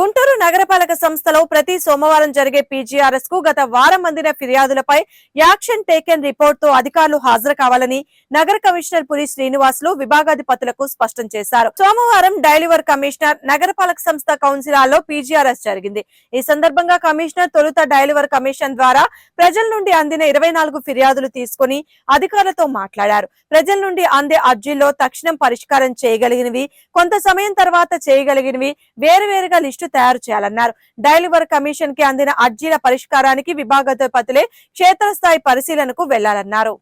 గుంటూరు నగరపాలక సంస్థలో ప్రతి సోమవారం జరిగే పీజీఆర్ఎస్కు గత వారం అందిన ఫిర్యాదులపై యాక్షన్ టేకెన్ రిపోర్ట్తో అధికారులు హాజరు కావాలని నగర కమిషనర్ పురి శ్రీనివాసులు విభాగాధిపతులకు స్పష్టం చేశారు. సోమవారం డైలివర్ కమిషనర్ నగరపాలక సంస్థ కౌన్సిలాల్లో పీజీఆర్ఎస్ జరిగింది. ఈ సందర్భంగా కమిషనర్ తొలుత డైలివర్ కమిషన్ ద్వారా ప్రజల నుండి అందిన ఇరవై నాలుగు ఫిర్యాదులు తీసుకుని అధికారులతో మాట్లాడారు. ప్రజల నుండి అందే అర్జీల్లో తక్షణం పరిష్కారం చేయగలిగినవి కొంత సమయం తర్వాత చేయగలిగినవి వేరువేరుగా లిస్టు తయారు చేయాలన్నారు. డైలివర్ కమిషన్కి అందిన అర్జీల పరిష్కారానికి విభాగాధిపతులే క్షేత్రస్థాయి పరిశీలనకు వెళ్ళాలన్నారు.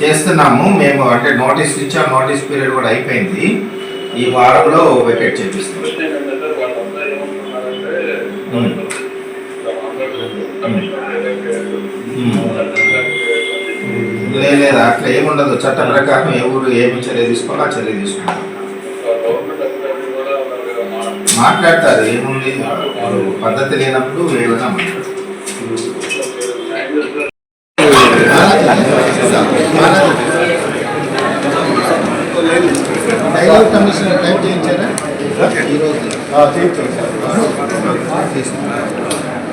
చేస్తున్నాము. మేము అంటే నోటీస్ ఇచ్చాం. నోటీస్ పీరియడ్ కూడా అయిపోయింది. ఈ వారంలో వెకెట్ చేపిస్తాం. లేదు లేదు అట్లా ఏముండదు చట్ట ప్రకారం ఎవరు ఏమి చర్య తీసుకోవాలో ఆ చర్య తీసుకుంటాం మాట్లాడతారు ఏముంది? వాళ్ళు పద్ధతి లేనప్పుడు ఏమైనా మాట్లాడతారు డైలాగ్ కమిషనర్ టైప్ చేయించారా? ఈరోజు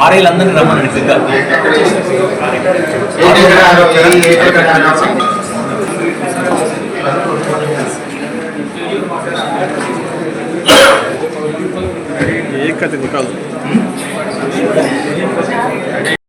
ఆర్ఐలు అందరినీ రమ్మని సిద్ధా. ఏ కథ కాదు